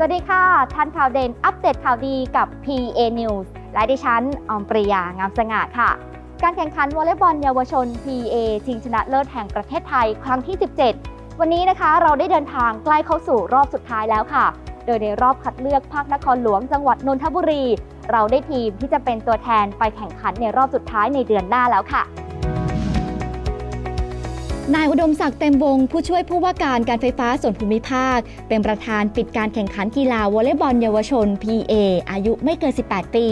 สวัสดีค่ะ ทันข่าวเด่นอัปเดตข่าวดีกับ PA News และดิฉันออมปริยางามสง่าค่ะ การแข่งขันวอลเลย์บอลเยาวชน PA ชิงชนะเลิศแห่งประเทศไทยครั้งที่ 17 วันนี้นะคะเราได้เดินทางใกล้เข้าสู่รอบสุดท้ายแล้วค่ะ โดยในรอบคัดเลือกภาคนครหลวงจังหวัดนนทบุรี เราได้ทีมที่จะเป็นตัวแทนไปแข่งขันในรอบสุดท้ายในเดือนหน้าแล้วค่ะ นายอุดมศักดิ์เต็มวง ผู้ช่วยผู้ว่าการการไฟฟ้าส่วนภูมิภาค เป็นประธานปิดการแข่งขันกีฬาวอลเลย์บอลเยาวชน PA อายุไม่เกิน 18 ปี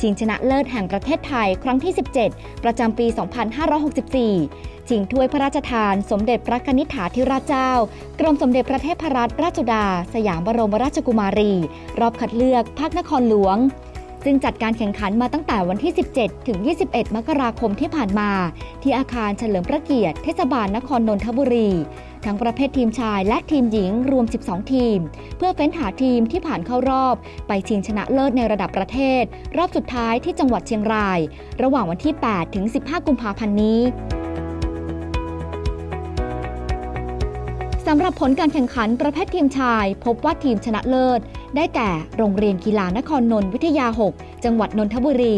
ชิงชนะเลิศแห่งประเทศไทยครั้งที่ 17 ประจำปี 2564ชิงถ้วยพระราชทาน สมเด็จพระนิษฐาธิราชเจ้า กรมสมเด็จพระเทพรัตนราชสุดา สยามบรมราชกุมารี รอบคัดเลือกภาคนครหลวง ซึ่งจัดการแข่งขันมาตั้งแต่วันที่ 17 ถึง 21 มกราคมที่ผ่านมา ที่อาคารเฉลิมพระเกียรติเทศบาลนครนนทบุรี ทั้งประเภททีมชายและทีมหญิงรวม 12 ทีม เพื่อเฟ้นหาทีมที่ผ่านเข้ารอบ ไปชิงชนะเลิศในระดับประเทศ รอบสุดท้ายที่จังหวัดเชียงราย ระหว่างวันที่ 8 ถึง 15 กุมภาพันธ์นี้สำหรับผลการแข่งขันประเภททีมชาย พบว่าทีมชนะเลิศ ได้แก่โรงเรียนกีฬานครนนท์วิทยา 6 จังหวัดนนทบุรี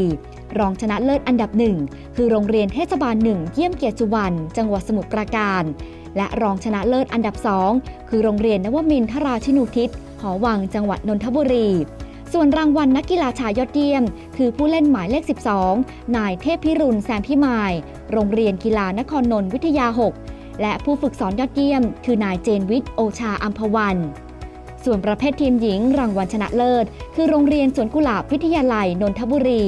รองชนะเลิศอันดับหนึ่งคือโรงเรียนเทศบาลหนึ่งเยี่ยมเกียรติสุวรรณจังหวัดสมุทรปราการ และรองชนะเลิศอันดับสองคือโรงเรียนนวมินทราชินูทิศหอวังจังหวัดนนทบุรี ส่วนรางวัลนักกีฬาชายยอดเยี่ยม คือผู้เล่นหมายเลข 12 นายเทพพิรุณแสมพิมาย โรงเรียนกีฬานครนนท์วิทยา 6 และผู้ฝึกสอนยอดเยี่ยม คือนายเจนวิทย์โอชาอัมพวัน ส่วนประเภททีมหญิงรางวัลชนะเลิศ คือโรงเรียนสวนกุหลาบวิทยาลัยนนทบุรี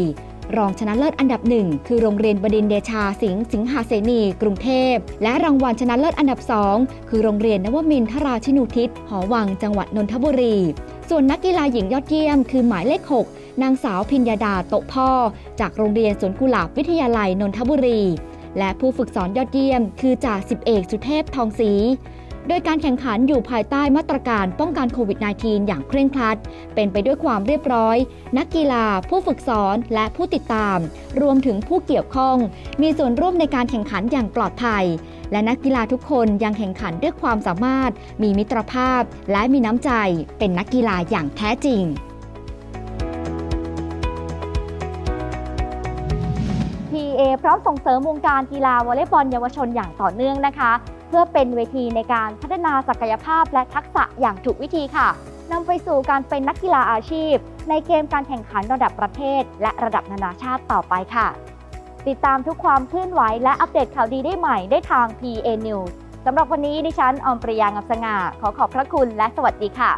รองชนะเลิศอันดับหนึ่งคือโรงเรียนบดินเดชาสิงห์สิงหาเสนีกรุงเทพ และรางวัลชนะเลิศอันดับสองคือโรงเรียนนวมินทราชินูทิศหอวังจังหวัดนนทบุรี ส่วนนักกีฬาหญิงยอดเยี่ยม คือหมายเลข 6 นางสาวพิญญาดาโตพ่อ จากโรงเรียนสวนกุหลาบวิทยาลัยนนทบุรีและผู้ฝึกสอนยอดเยี่ยม คือจ่าสิบเอกสุเทพทองศรี โดยการแข่งขันอยู่ภายใต้มาตรการป้องกันโควิด -19 อย่างเคร่งครัด เป็นไปด้วยความเรียบร้อย นักกีฬา ผู้ฝึกสอนและผู้ติดตาม รวมถึงผู้เกี่ยวข้อง มีส่วนร่วมในการแข่งขันอย่างปลอดภัย และนักกีฬาทุกคนยังแข่งขันด้วยความสามารถ มีมิตรภาพ และมีน้ำใจ เป็นนักกีฬาอย่างแท้จริงพร้อมส่งเสริมวงการกีฬาวอลเลย์บอลเยาวชนอย่างต่อเนื่องนะคะ เพื่อเป็นเวทีในการพัฒนาศักยภาพและทักษะอย่างถูกวิธีค่ะนำไปสู่การเป็นนักกีฬาอาชีพ ในเกมการแข่งขันระดับประเทศ และระดับนานาชาติต่อไปค่ะ ติดตามทุกความเคลื่อนไหวและอัปเดตข่าวดีได้ใหม่ได้ทาง PA News สำหรับวันนี้ดิฉันออมปริยางามสง่าขอขอบพระคุณและสวัสดีค่ะ